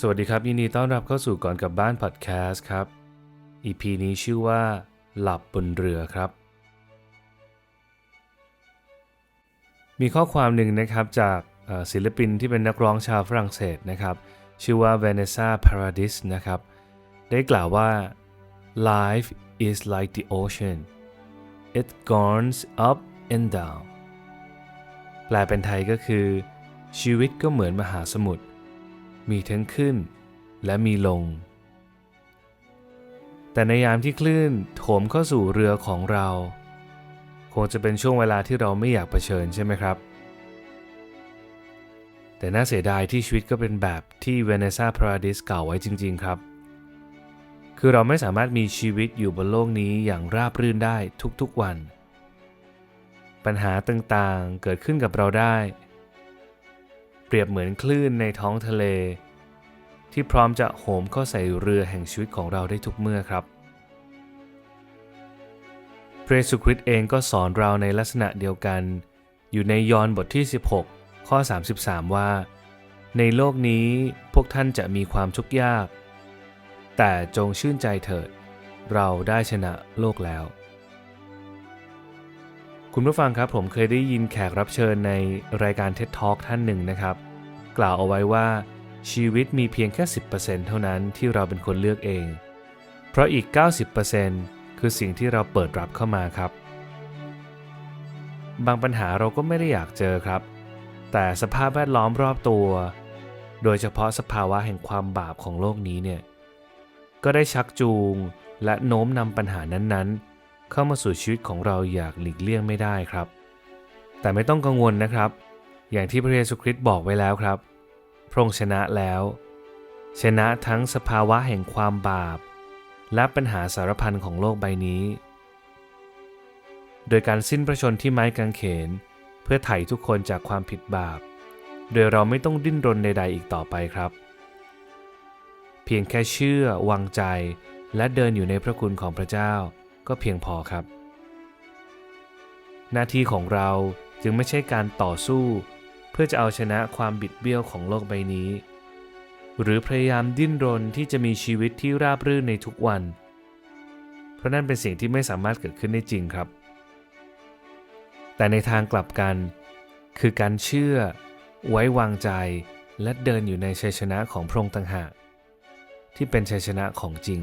สวัสดีครับ ยินดีต้อนรับเข้าสู่ก่อนกลับบ้านพอดแคสต์ครับ EP นี้ชื่อว่า หลับบนเรือครับ มีข้อความหนึ่งนะครับจากศิลปินที่เป็นนักร้องชาวฝรั่งเศสนะครับ ชื่อว่า Vanessa Paradis นะครับ ได้กล่าวว่า life is like the ocean it goes up and down แปลเป็นไทยก็คือ ชีวิตก็เหมือนมหาสมุทร มีทั้งขึ้นและมีลง แต่ในยามที่คลื่นโถมเข้าสู่เรือของเรา คงจะเป็นช่วงเวลาที่เราไม่อยากเผชิญใช่ไหมครับ แต่น่าเสียดายที่ชีวิตก็เป็นแบบที่เวเนซ่าพราดิสกล่าวไว้จริง ๆ ครับ คือเราไม่สามารถมีชีวิตอยู่บนโลกนี้อย่างราบรื่นได้ทุกๆวัน ปัญหาต่างๆเกิดขึ้นกับเราได้ เปรียบเหมือนคลื่นในท้องทะเล ที่พร้อมจะโหมเข้าใส่เรือแห่งชีวิตของเราได้ทุกเมื่อครับ พระเยซูคริสต์เองก็สอนเราในลักษณะเดียวกัน อยู่ในยอห์นบทที่ 16 ข้อ 33 ว่า ในโลกนี้พวกท่านจะมีความทุกข์ยาก แต่จงชื่นใจเถิด เราได้ชนะโลกแล้ว คุณผู้ฟังครับผมเคยได้ยินแขกรับเชิญในรายการ TED Talk ท่านหนึ่งนะครับ กล่าวเอาไว้ว่าชีวิตมีเพียงแค่ 10%เท่านั้นที่เราเป็นคนเลือกเอง เพราะอีก 90%คือสิ่งที่เราเปิดรับเข้ามาครับ บางปัญหาเราก็ไม่ได้อยากเจอครับ แต่สภาพแวดล้อมรอบตัว โดยเฉพาะสภาวะแห่งความบาปของโลกนี้เนี่ยก็ได้ชักจูงและโน้มนำปัญหานั้นๆ เข้ามาสู่ชีวิตของเราอยากหลีกเลี่ยงไม่ได้ครับ แต่ไม่ต้องกังวลนะครับ อย่างที่พระเยซูคริสต์บอกไว้แล้วครับ พระองค์ชนะแล้ว ชนะทั้งสภาวะแห่งความบาป และปัญหาสารพันของโลกใบนี้ โดยการสิ้นพระชนที่ไม้กางเขน เพื่อไถ่ทุกคนจากความผิดบาป โดยเราไม่ต้องดิ้นรนใด ๆ อีกต่อไปครับ เพียงแค่เชื่อวางใจและเดินอยู่ในพระคุณของพระเจ้า ก็เพียงพอครับ หน้าที่ของเราจึงไม่ใช่การต่อสู้ เพื่อจะเอาชนะความบิดเบี้ยวของโลกใบนี้ หรือพยายามดิ้นรนที่จะมีชีวิตที่ราบรื่นในทุกวัน เพราะนั่นเป็นสิ่งที่ไม่สามารถเกิดขึ้นได้จริงครับ แต่ในทางกลับกัน คือการเชื่อ ไว้วางใจและเดินอยู่ในชัยชนะของพระองค์ต่างหากที่เป็นชัยชนะของจริง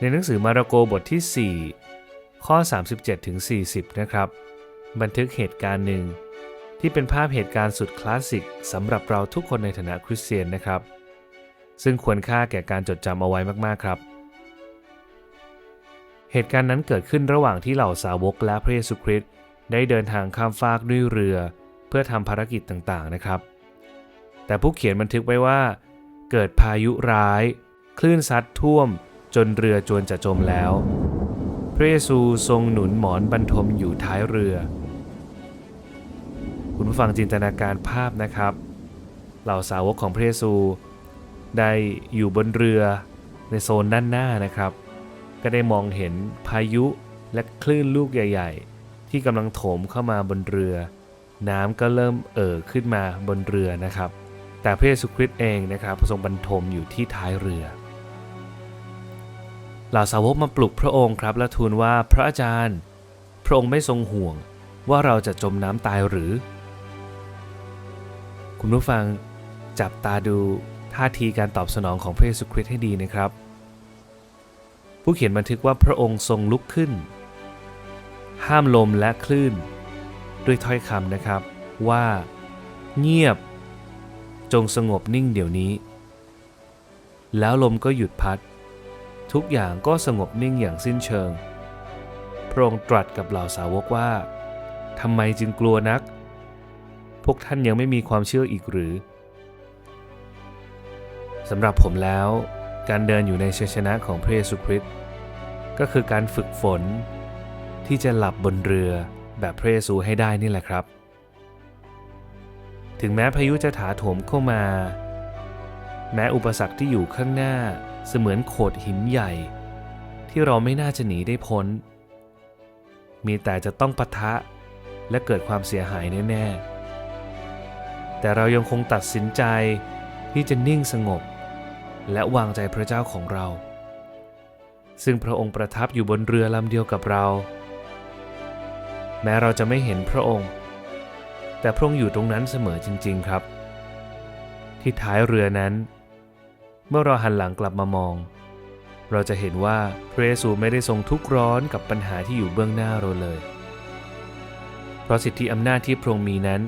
ในหนังสือมาระโกบทที่ 4 ข้อ 37ถึง40 นะครับ บันทึกเหตุการณ์หนึ่ง ที่เป็นภาพเหตุการณ์สุดคลาสสิกสำหรับเราทุกคนในฐานะคริสเตียนนะครับ ซึ่งควรค่าแก่การจดจำเอาไว้มากๆครับ เหตุการณ์นั้นเกิดขึ้นระหว่างที่เหล่าสาวกและพระเยซูคริสต์ได้เดินทางข้ามฟากด้วยเรือ เพื่อทำภารกิจต่างๆนะครับ แต่ผู้เขียนบันทึกไว้ว่า เกิดพายุร้าย คลื่นซัดท่วม จนเรือจวนจะจมแล้ว พระเยซูทรงหนุนหมอนบรรทมอยู่ท้ายเรือ คุณผู้ฟังจินตนาการภาพนะครับ เหล่าสาวกของพระเยซู ได้อยู่บนเรือในโซนด้านหน้านะครับ ก็ได้มองเห็นพายุและคลื่นลูกใหญ่ ๆ ที่กำลังโถมเข้ามาบนเรือ น้ำก็เริ่มเอ่อขึ้นมาบนเรือนะครับ แต่พระเยซูคริสต์เองนะครับทรงบรรทมอยู่ที่ท้ายเรือ เหล่าสาวกมาปลุกพระองค์ครับ และทูลว่าพระอาจารย์ พระองค์ไม่ทรงห่วงว่าเราจะจมน้ำตายหรือ คุณผู้ฟังจับตาดูท่าทีการตอบสนองของพระเยซูคริสต์ให้ดีนะครับ ผู้เขียนบันทึกว่าพระองค์ทรงลุกขึ้น ห้ามลมและคลื่น ด้วยถ้อยคำนะครับว่า เงียบ จงสงบนิ่งเดี๋ยวนี้ แล้วลมก็หยุดพัด ทุกอย่างก็สงบนิ่งอย่างสิ้นเชิง พระองค์ตรัสกับเหล่าสาวกว่าทำไมจึงกลัวนัก พวกท่านยังไม่มีความเชื่ออีกหรือสำหรับผมแล้ว การเดินอยู่ในชัยชนะของพระเยซูคริสต์ก็คือการฝึกฝน ที่จะหลับบนเรือแบบพระเยซูให้ได้นี่แหละครับ ถึงแม้พายุจะถาโถมเข้ามา แม้อุปสรรคที่อยู่ข้างหน้า เสมือนโขดหินใหญ่ ที่เราไม่น่าจะหนีได้พ้น มีแต่จะต้องปะทะและเกิดความเสียหายแน่ๆ แต่เรายังคงตัดสินใจที่จะนิ่งสงบ และวางใจพระเจ้าของเรา ซึ่งพระองค์ประทับอยู่บนเรือลำเดียวกับเรา แม้เราจะไม่เห็นพระองค์ แต่พระองค์อยู่ตรงนั้นเสมอจริง ๆครับ ที่ท้ายเรือนั้น เมื่อเราหันหลังกลับมามอง เราจะเห็นว่าพระเยซูไม่ได้ทรงทุกข์ร้อนกับปัญหาที่อยู่เบื้องหน้าเราเลย เพราะสิทธิอำนาจที่พระองค์มีนั้น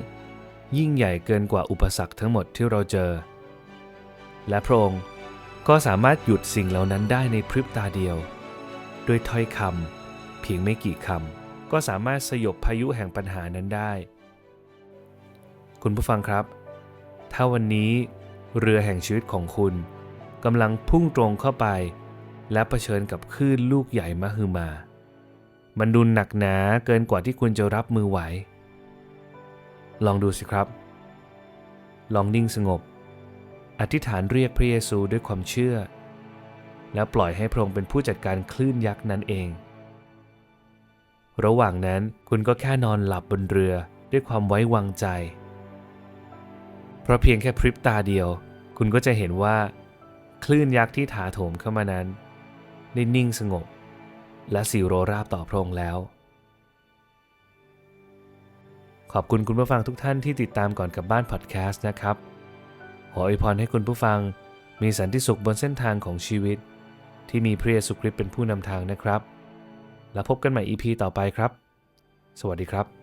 ยิ่งใหญ่เกินกว่าอุปสรรคทั้งหมดที่เราเจอ และพระองค์ก็สามารถหยุดสิ่งเหล่านั้นได้ในพริบตาเดียว ด้วยถ้อยคำเพียงไม่กี่คำก็สามารถสยบพายุแห่งปัญหานั้นได้ คุณผู้ฟังครับ ถ้าวันนี้เรือแห่งชีวิตของคุณ กำลังพุ่งตรงเข้าไป และะเผชิญกับคลื่นลูกใหญ่มหึมา มันดูหนักหนาเกินกว่าที่คุณจะรับมือไหว ลองดูสิครับ ลองนิ่งสงบ อธิษฐานเรียกพระเยซูด้วยความเชื่อ แล้วปล่อยให้พระองค์เป็นผู้จัดการคลื่นยักษ์นั้นเอง ระหว่างนั้นคุณก็แค่นอนหลับบนเรือด้วยความไว้วางใจ เพราะเพียงแค่พริบตาเดียว คุณก็จะเห็นว่า คลื่นยักษ์ที่ถาโถมเข้ามานั้นได้นิ่งสงบ และสีโรราบต่อพระองค์แล้ว ขอบคุณคุณผู้ฟังทุกท่านที่ติดตามก่อนกลับบ้านพอดแคสต์นะครับ ขออวยพรให้คุณผู้ฟังมีสันติสุขบนเส้นทางของชีวิต ที่มีพระเยซูคริสต์เป็นผู้นำทางนะครับ แล้วพบกันใหม่ EP ต่อไปครับ สวัสดีครับ